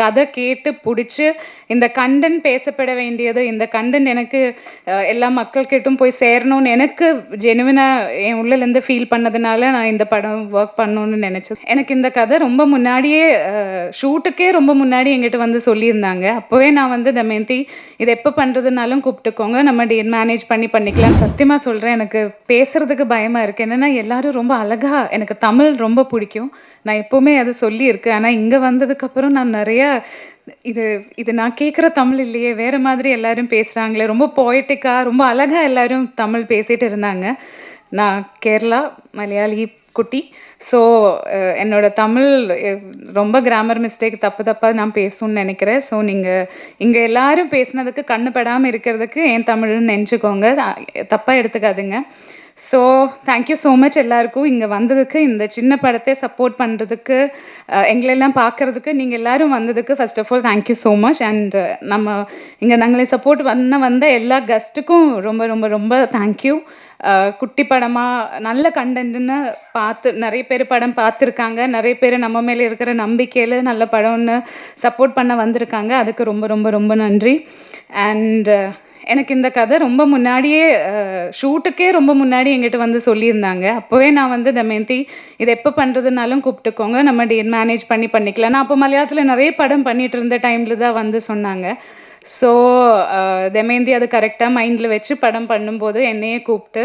கதை கேட்டு பிடிச்சி இந்த கண்டென்ட் பேசப்பட வேண்டியது இந்த கண்டென்ட் எனக்கு எல்லா மக்கள்கிட்டும் போய் சேரணும்னு எனக்கு ஜெனுவினாக என் உள்ளேருந்து ஃபீல் பண்ணதுனால நான் இந்த படம் ஒர்க் பண்ணணும்னு நினச்சேன் எனக்கு இந்த கதை ரொம்ப முன்னாடியே ஷூட்டுக்கே ரொம்ப முன்னாடி எங்கிட்ட வந்து சொல்லியிருந்தாங்க. அப்போவே நான் வந்து தமயந்தி இது எப்போ பண்ணுறதுனாலும் கூப்பிட்டுக்கோங்க. நம்ம டே மேனேஜ் பண்ணி பண்ணிக்கலாம். சத்தியமாக சொல்கிறேன் எனக்கு பேசுகிறதுக்கு பயமாக இருக்குது என்னென்னா எல்லாரும் ரொம்ப அழகாக எனக்கு தமிழ் ரொம்ப பிடிக்கும். நான் எப்போவுமே அது சொல்லியிருக்கேன். ஆனால் இங்கே வந்ததுக்கப்புறம் நான் நிறையா இது இது நான் கேட்குற தமிழ் இல்லையே வேறு மாதிரி எல்லாரும் பேசுகிறாங்களே ரொம்ப போய்ட்டிக்காக ரொம்ப அழகாக எல்லாரும் தமிழ் பேசிகிட்டு இருந்தாங்க. நான் கேரளா மலையாளி குட்டி. ஸோ என்னோட தமிழ் ரொம்ப கிராமர் மிஸ்டேக் தப்பு தப்பாக நான் பேசணும்னு நினைக்கிறேன். ஸோ நீங்கள் இங்கே எல்லாரும் பேசுனதுக்கு கண்ணு படாமல் இருக்கிறதுக்கு என் தமிழ்னு நினச்சிக்கோங்க தப்பாக எடுத்துக்காதுங்க. So thank you so much எல்லாருக்கும். இங்கே வந்ததுக்கு இந்த சின்ன படத்தை சப்போர்ட் பண்ணுறதுக்கு எங்களெல்லாம் பார்க்குறதுக்கு நீங்கள் எல்லோரும் வந்ததுக்கு first of all thank you so much and நம்ம இங்கே நாங்களே சப்போர்ட் பண்ண வந்த எல்லா கெஸ்ட்டுக்கும் ரொம்ப ரொம்ப ரொம்ப தேங்க்யூ குட்டி படமாக நல்ல கண்டென்ட்னு பார்த்து நிறைய பேர் படம் பார்த்துருக்காங்க. நிறைய பேர் நம்ம மேலே இருக்கிற நம்பிக்கையில் நல்ல படம்னு சப்போர்ட் பண்ண வந்திருக்காங்க. அதுக்கு ரொம்ப ரொம்ப ரொம்ப நன்றி. அண்ட் எனக்கு இந்த கதை ரொம்ப முன்னாடியே ஷூட்டுக்கே ரொம்ப முன்னாடி எங்கிட்ட வந்து சொல்லியிருந்தாங்க. அப்போவே நான் வந்து தமயந்தி இதை எப்போ பண்ணுறதுனாலும் கூப்பிட்டுக்கோங்க. நம்ம டே மேனேஜ் பண்ணி பண்ணிக்கலாம். நான் அப்போ மலையாளத்தில் நிறைய படம் பண்ணிகிட்டு இருந்த டைமில் தான் வந்து சொன்னாங்க. ஸோ தமயந்தி uh, அது கரெக்டாக மைண்டில் வச்சு படம் பண்ணும்போது என்னையே கூப்பிட்டு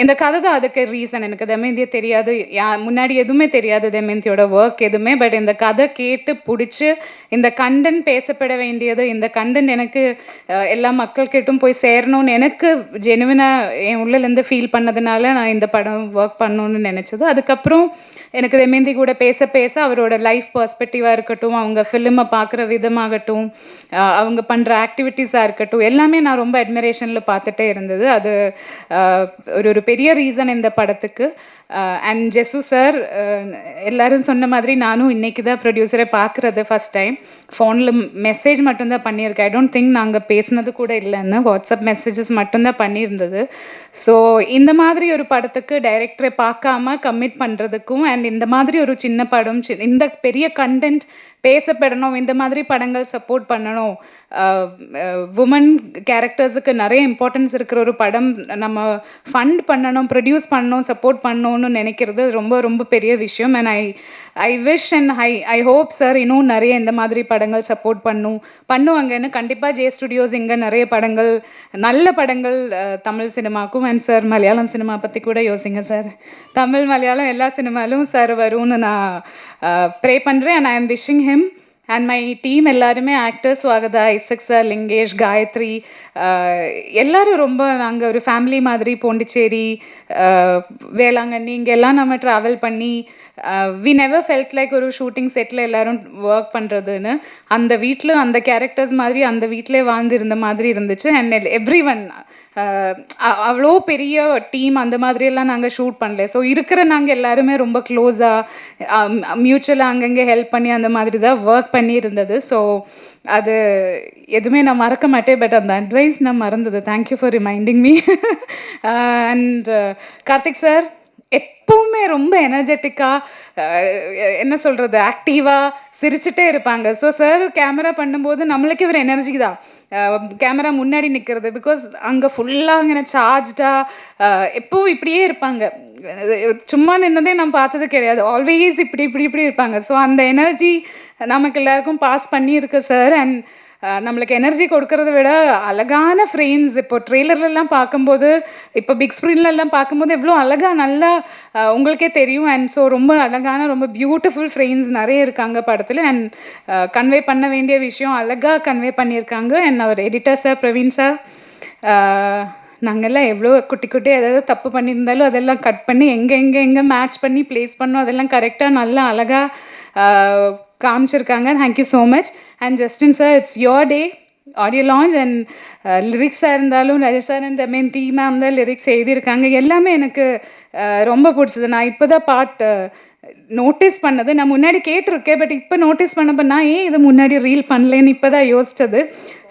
இந்த கதை தான் அதுக்கு ரீசன் எனக்கு தமயந்தியை தெரியாது. யா முன்னாடி எதுவுமே தெரியாது தமேந்தியோட ஒர்க் எதுவுமே. பட் இந்த கதை கேட்டு பிடிச்சி இந்த கண்டன் பேசப்பட வேண்டியது இந்த கண்டன் எனக்கு எல்லா எல்லா மக்கள்கிட்டும் போய் சேரணும்னு எனக்கு ஜெனுவினாக என் உள்ளேருந்து ஃபீல் பண்ணதுனால நான் இந்த படம் ஒர்க் பண்ணணும்னு நினச்சது. அதுக்கப்புறம் எனக்கு தமேந்தி கூட பேச பேச அவரோட லைஃப் பர்ஸ்பெக்டிவாக இருக்கட்டும் அவங்க ஃபிலிமை பார்க்குற விதமாகட்டும் அவங்க பண்ணுற ஆக்டிவிட்டீஸாக இருக்கட்டும் எல்லாமே நான் ரொம்ப அட்மிரேஷனில் பார்த்துட்டே இருந்தது. அது ஒரு ஒரு பெரிய ரீசன் இந்த படத்துக்கு. அண்ட் ஜெசு சார் எல்லோரும் சொன்ன மாதிரி நானும் இன்றைக்கி தான் ப்ரொடியூசரை பார்க்குறது ஃபஸ்ட் டைம் ஃபோனில் மெசேஜ் மட்டும்தான் பண்ணியிருக்கேன். ஐ டோன்ட் திங்க் நாங்கள் பேசினது கூட இல்லைன்னு வாட்ஸ்அப் மெசேஜஸ் மட்டும்தான் பண்ணியிருந்தது. ஸோ இந்த மாதிரி ஒரு படத்துக்கு டைரக்டரை பார்க்காம கம்மிட் பண்ணுறதுக்கும் அண்ட் இந்த மாதிரி ஒரு சின்ன படம் சி- இந்த பெரிய கண்டென்ட் பேசப்படணும் இந்த மாதிரி படங்கள் சப்போர்ட் பண்ணணும். Uh, uh, உமன் கேரக்டர்ஸுக்கு நிறைய இம்பார்ட்டன்ஸ் இருக்கிற ஒரு படம் நம்ம ஃபண்ட் பண்ணணும் ப்ரொடியூஸ் பண்ணணும் சப்போர்ட் பண்ணணும்னு நினைக்கிறது ரொம்ப ரொம்ப பெரிய விஷயம். And I I wish and I I hope sir இன்னும் நிறைய இந்த மாதிரி படங்கள் சப்போர்ட் பண்ணும். பண்ணுவாங்கன்னு கண்டிப்பாக ஜே ஸ்டுடியோஸ் இங்கே நிறைய படங்கள் நல்ல படங்கள் தமிழ் சினிமாக்கும். அண்ட் சார் மலையாளம் சினிமா பற்றி கூட யோசிங்க சார் தமிழ் மலையாளம் எல்லா சினிமாலும் சார் வரும்னு நான் ப்ரே பண்ணுறேன் and I am wishing him and my team எல்லாருமே ஆக்டர்ஸ் வாகதா இசக் சார் லிங்கேஷ் காயத்ரி எல்லாரும் ரொம்ப நாங்கள் ஒரு ஃபேமிலி மாதிரி பாண்டிச்சேரி வேளாங்கண்ணி வேளாங்கண்ணி இங்கெல்லாம் நம்ம ட்ராவல் பண்ணி வி நெவர் ஃபெல்ட் லைக் ஒரு ஷூட்டிங் செட்டில் எல்லோரும் ஒர்க் பண்ணுறதுன்னு அந்த வீட்டில் அந்த கேரக்டர்ஸ் மாதிரி அந்த வீட்டிலே வாழ்ந்து இருந்த மாதிரி இருந்துச்சு. அண்ட் எவ்ரி ஒன் அவ்வளோ பெரிய டீம் அந்த மாதிரியெல்லாம் நாங்கள் ஷூட் பண்ணல. ஸோ இருக்கிற நாங்கள் எல்லாருமே ரொம்ப க்ளோஸாக மியூச்சுவலாக அங்கங்கே ஹெல்ப் பண்ணி அந்த மாதிரி தான் ஒர்க் பண்ணி இருந்தது ஸோ அது எதுவுமே நான் மறக்க மாட்டேன். பட் அந்த அட்வைஸ் நான் மறந்தது. Thank you for reminding me and Karthik sir எப்பவுமே ரொம்ப எனர்ஜெட்டிக்காக என்ன சொல்கிறது ஆக்டிவாக சிரிச்சுட்டே இருப்பாங்க. ஸோ சார் கேமரா பண்ணும்போது நம்மளுக்கே ஒரு எனர்ஜி தான். கேமரா முன்னாடி நிற்கிறது பிகாஸ் அங்கே ஃபுல்லாக அங்கே சார்ஜ்டாக எப்பவும் இப்படியே இருப்பாங்க. சும்மா நின்னதே நான் பார்த்தது கிடையாது. ஆல்வேஸ் இப்படி இப்படி இப்படி இருப்பாங்க. ஸோ அந்த எனர்ஜி நமக்கு எல்லாருக்கும் பாஸ் பண்ணியிருக்கு சார் அண்ட் நம்மளுக்கு எனர்ஜி கொடுக்கறத விட அழகான ஃப்ரேம்ஸ் இப்போ ட்ரெய்லர்லலாம் பார்க்கும்போது இப்போ பிக் ஸ்க்ரீன்லலாம் பார்க்கும்போது எவ்வளோ அழகாக நல்லா உங்களுக்கே தெரியும். அண்ட் ஸோ ரொம்ப அழகான ரொம்ப பியூட்டிஃபுல் ஃப்ரேம்ஸ் நிறைய இருக்காங்க படத்தில். அண்ட் கன்வே பண்ண வேண்டிய விஷயம் அழகாக கன்வே பண்ணியிருக்காங்க. அண்ட் அவர் எடிட்டர் சார் பிரவீன் சார் நாங்கள்லாம் எவ்வளோ குட்டி குட்டி ஏதாவது தப்பு பண்ணியிருந்தாலும் அதெல்லாம் கட் பண்ணி எங்கே எங்கே எங்கே மேட்ச் பண்ணி ப்ளேஸ் பண்ணோம். அதெல்லாம் கரெக்டாக நல்லா அழகாக காமிச்சிருக்காங்க. Thank you so much and Justin sir it's your day audio launch and லிரிக்ஸாக இருந்தாலும் ரஜத் சார் அண்ட் மீன் டீ மேம் தான் லிரிக்ஸ் எழுதியிருக்காங்க. எல்லாமே எனக்கு uh, ரொம்ப பிடிச்சது. நான் இப்போ தான் பாட்டு நோட்டீஸ் uh, பண்ணது. நான் முன்னாடி கேட்டிருக்கேன் பட் இப்போ நோட்டீஸ் பண்ணப்போ நான் ஏன் இது முன்னாடி ரீல் பண்ணலேன்னு இப்போ தான் யோசித்தது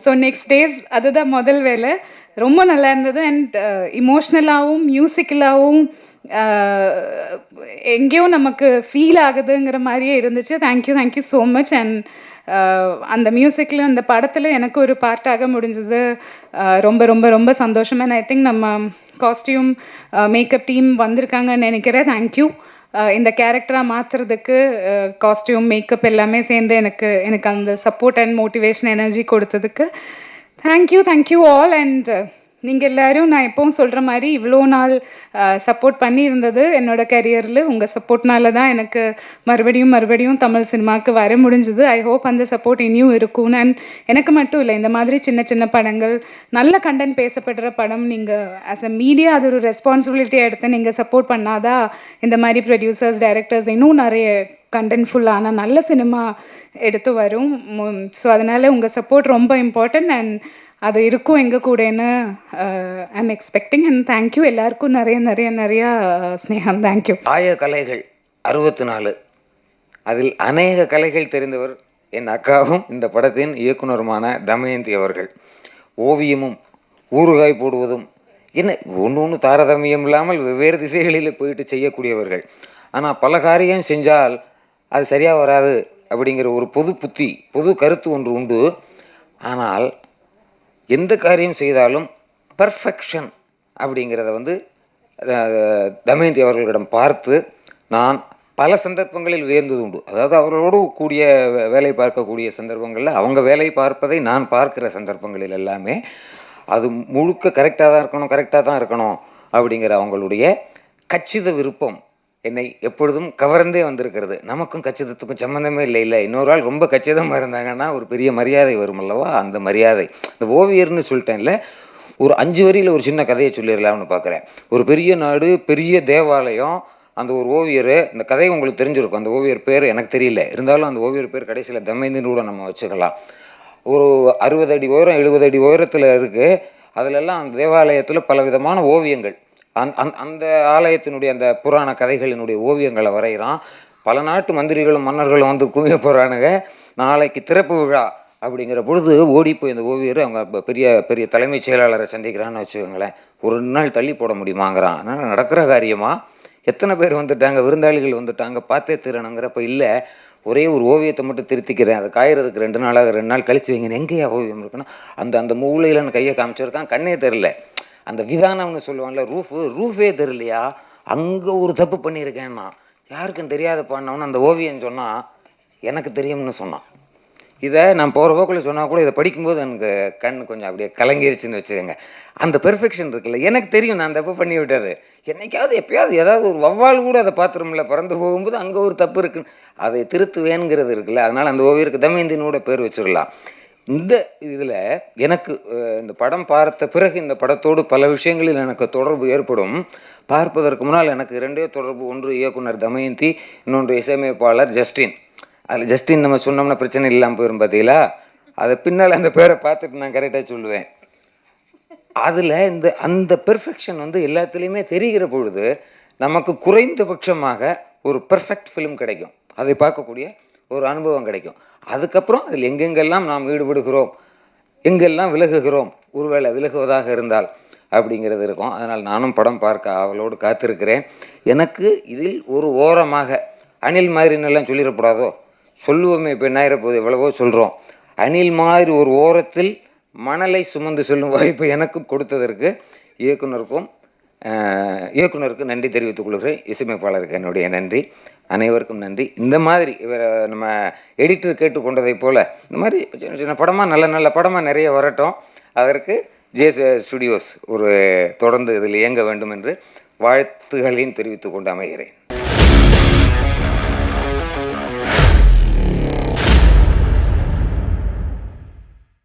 ஸோ நெக்ஸ்ட் டேஸ் அதுதான் முதல் வேலை ரொம்ப நல்லா இருந்தது. அண்ட் இமோஷ்னலாகவும் மியூசிக்கலாகவும் எங்கேயோ நமக்கு ஃபீல் ஆகுதுங்கிற மாதிரியே இருந்துச்சு. Thank you thank you so much and அந்த மியூசிக்கில் அந்த படத்தில் எனக்கு ஒரு பார்ட்டாக முடிஞ்சது. ரொம்ப ரொம்ப ரொம்ப சந்தோஷம். அண்ட் ஐ திங்க் நம்ம காஸ்டியூம் மேக்கப் டீம் வந்திருக்காங்கன்னு நினைக்கிறேன். தேங்க்யூ இந்த கேரக்டராக மாற்றுறதுக்கு காஸ்டியூம் மேக்கப் எல்லாமே சேர்ந்து எனக்கு எனக்கு அந்த சப்போர்ட் அண்ட் மோட்டிவேஷன் எனர்ஜி கொடுத்ததுக்கு. Thank you thank you all and நீங்கள் எல்லோரும் நான் எப்பவும் சொல்கிற மாதிரி இவ்வளோ நாள் சப்போர்ட் பண்ணியிருந்தது என்னோட கரியரில் உங்கள் சப்போர்ட்னால தான் எனக்கு மறுபடியும் மறுபடியும் தமிழ் சினிமாவுக்கு வர முடிஞ்சுது. ஐ ஹோப் அந்த சப்போர்ட் இனியும் இருக்கும். அண்ட் எனக்கு மட்டும் இல்லை இந்த மாதிரி சின்ன சின்ன படங்கள் நல்ல கண்டென்ட் பேசப்படுற படம் நீங்கள் ஆஸ் அ மீடியா அது ஒரு ரெஸ்பான்சிபிலிட்டியாக எடுத்து நீங்கள் சப்போர்ட் பண்ணாதான் இந்த மாதிரி ப்ரொடியூசர்ஸ் டைரக்டர்ஸ் இன்னும் நிறைய கண்டென்ட்ஃபுல்லான நல்ல சினிமா எடுத்து வரும். ஸோ அதனால் உங்கள் சப்போர்ட் ரொம்ப இம்பார்ட்டன்ட் அண்ட் அது இருக்கும் எங்கள் கூடன்னு ஐம் எக்ஸ்பெக்டிங் அண்ட் தேங்க்யூ எல்லாருக்கும் நிறைய நிறைய நிறையா ஸ்னேகம் தேங்க்யூ ஆய கலைகள் அறுபத்தி நாலு அதில் அநேக கலைகள் தெரிந்தவர் என் அக்காவும் இந்த படத்தின் இயக்குனருமான தமயந்தி அவர்கள். ஓவியமும் ஊறுகாய் போடுவதும் என்ன ஒன்று ஒன்று தாரதமியம் இல்லாமல் வெவ்வேறு திசைகளில் போயிட்டு செய்யக்கூடியவர்கள். ஆனால் பல காரியம் செஞ்சால் அது சரியாக வராது அப்படிங்கிற ஒரு பொது புத்தி பொது கருத்து ஒன்று உண்டு. ஆனால் எந்த காரியம் செய்தாலும் பர்ஃபெக்ஷன் அப்படிங்கிறத வந்து தமயந்தி அவர்களிடம் பார்த்து நான் பல சந்தர்ப்பங்களில் வியந்தது உண்டு. அதாவது அவர்களோடு கூடிய வே- வேலை பார்க்கக்கூடிய சந்தர்ப்பங்களில் அவங்க வேலை பார்ப்பதை நான் பார்க்கிற சந்தர்ப்பங்களில் எல்லாமே அது முழுக்க கரெக்டாக தான் இருக்கணும் கரெக்டாக தான் இருக்கணும் அப்படிங்கிற அவங்களுடைய கச்சித விருப்பம் என்னை எப்பொழுதும் கவர்ந்தே வந்திருக்கிறது. நமக்கும் கச்சிதத்துக்கும் சம்மந்தமே இல்லை இல்லை. இன்னொரு ஆள் ரொம்ப கச்சிதமாக இருந்தாங்கன்னா ஒரு பெரிய மரியாதை வரும் அல்லவா? அந்த மரியாதை. இந்த ஓவியர்னு சொல்லிட்டேன்ல ஒரு அஞ்சு வரியில் ஒரு சின்ன கதையை சொல்லிடலாம்னு பார்க்குறேன். ஒரு பெரிய நாடு பெரிய தேவாலயம் அந்த ஒரு ஓவியர் இந்த கதை உங்களுக்கு தெரிஞ்சிருக்கும். அந்த ஓவியர் பேர் எனக்கு தெரியல. இருந்தாலும் அந்த ஓவியர் பேர் கடைசியில் தமைந்தின்னு கூட நம்ம வச்சுக்கலாம். ஒரு அறுபது அடி உயரம் எழுபது அடி உயரத்தில் இருக்குது அதிலெல்லாம் அந்த தேவாலயத்தில் பல விதமான ஓவியங்கள். அந் அந் அந்த ஆலயத்தினுடைய அந்த புராண கதைகளினுடைய ஓவியங்களை வரைகிறான். பல நாட்டு மந்திரிகளும் மன்னர்களும் வந்து குவிய போகிறானுங்க நாளைக்கு திறப்பு விழா அப்படிங்கிற பொழுது ஓடி போய் இந்த ஓவியர் அவங்க பெரிய பெரிய தலைமைச் செயலாளரை சந்திக்கிறான்னு வச்சுக்கோங்களேன். ஒரு நாள் தள்ளி போட முடியுமாங்கிறான். ஆனால் நடக்கிற காரியமாக எத்தனை பேர் வந்துட்டாங்க? விருந்தாளிகள் வந்துட்டாங்க. பார்த்தே தீரணுங்கிறப்ப இல்லை. ஒரே ஒரு ஓவியத்தை மட்டும் திருத்திக்கிறேன். அது காயறதுக்கு ரெண்டு நாளாக ரெண்டு நாள் கழிச்சு வைங்க. எங்கேயா ஓவியம் இருக்குன்னா? அந்த அந்த மூலையில் கையை காமிச்சிருக்கான். கண்ணே தெரில அந்த விதானம்னு சொல்லுவான்ல ரூஃபு ரூஃபே தெரியலையா? அங்கே ஒரு தப்பு பண்ணியிருக்கேன்னா யாருக்கும் தெரியாத பண்ணவனு அந்த ஓவியம் சொன்னால் எனக்கு தெரியும்னு சொன்னான். இதை நான் போகிற போக்கில் சொன்னால் கூட இதை படிக்கும்போது எனக்கு கண் கொஞ்சம் அப்படியே கலங்கிருச்சுன்னு வச்சுக்கோங்க. அந்த பெர்ஃபெக்ஷன் இருக்குல்ல எனக்கு தெரியும் நான் தப்பு பண்ணி விட்டது. என்னைக்காவது எப்பயாவது ஏதாவது ஒரு வவ்வால் கூட அதை பார்த்துருமில்ல பறந்து போகும்போது அங்கே ஒரு தப்பு இருக்குன்னு. அதை திருத்துவேங்கிறது இருக்குல்ல அதனால் அந்த ஓவியருக்கு தமயந்தினோட பேர் வச்சிடலாம். இந்த இதில் எனக்கு இந்த படம் பார்த்த பிறகு இந்த படத்தோடு பல விஷயங்களில் எனக்கு தொடர்பு ஏற்படும். பார்ப்பதற்கு முன்னால் எனக்கு இரண்டே தொடர்பு ஒன்று இயக்குனர் தமயந்தி இன்னொன்று இசையமைப்பாளர் ஜஸ்டின். அதில் ஜஸ்டின் நம்ம சொன்னோம்னா பிரச்சனை இல்லாமல் போயிடும் பார்த்தீங்களா அதை பின்னால் அந்த பேரை பார்த்துட்டு நான் கரெக்டாக சொல்லுவேன். அதில் இந்த அந்த பெர்ஃபெக்ஷன் வந்து எல்லாத்துலேயுமே தெரிகிற பொழுது நமக்கு குறைந்தபட்சமாக ஒரு பெர்ஃபெக்ட் ஃபிலிம் கிடைக்கும். அதை பார்க்கக்கூடிய ஒரு அனுபவம் கிடைக்கும். அதுக்கப்புறம் அதில் எங்கெங்கெல்லாம் நாம் ஈடுபடுகிறோம்? எங்கெல்லாம் விலகுகிறோம்? ஒருவேளை விலகுவதாக இருந்தால் அப்படிங்கிறது இருக்கும். அதனால் நானும் படம் பார்க்க அவளோடு காத்திருக்கிறேன். எனக்கு இதில் ஒரு ஓரமாக அணில் மாதிரின்னெல்லாம் சொல்லிடக்கூடாதோ? சொல்லுவோமே இப்போ என்ன எவ்வளவோ சொல்கிறோம் அணில் மாதிரி ஒரு ஓரத்தில் மணலை சுமந்து செல்லும் வாய்ப்பு எனக்கும் கொடுத்ததற்கு இயக்குனருக்கும் அஹ், இயக்குனருக்கு நன்றி தெரிவித்துக் கொள்கிறேன். இசையமைப்பாளருக்கு என்னுடைய நன்றி. அனைவருக்கும் நன்றி. இந்த மாதிரி இவர் நம்ம எடிட்டர் கேட்டுக்கொண்டதைப் போல் இந்த மாதிரி சின்ன சின்ன படமாக நல்ல நல்ல படமாக நிறைய வரட்டும். அதற்கு ஜேஸ் ஸ்டுடியோஸ் ஒரு தொடர்ந்து இதில் இயங்க வேண்டும் என்று வாழ்த்துகளையும் தெரிவித்து கொண்டு அமைகிறேன்.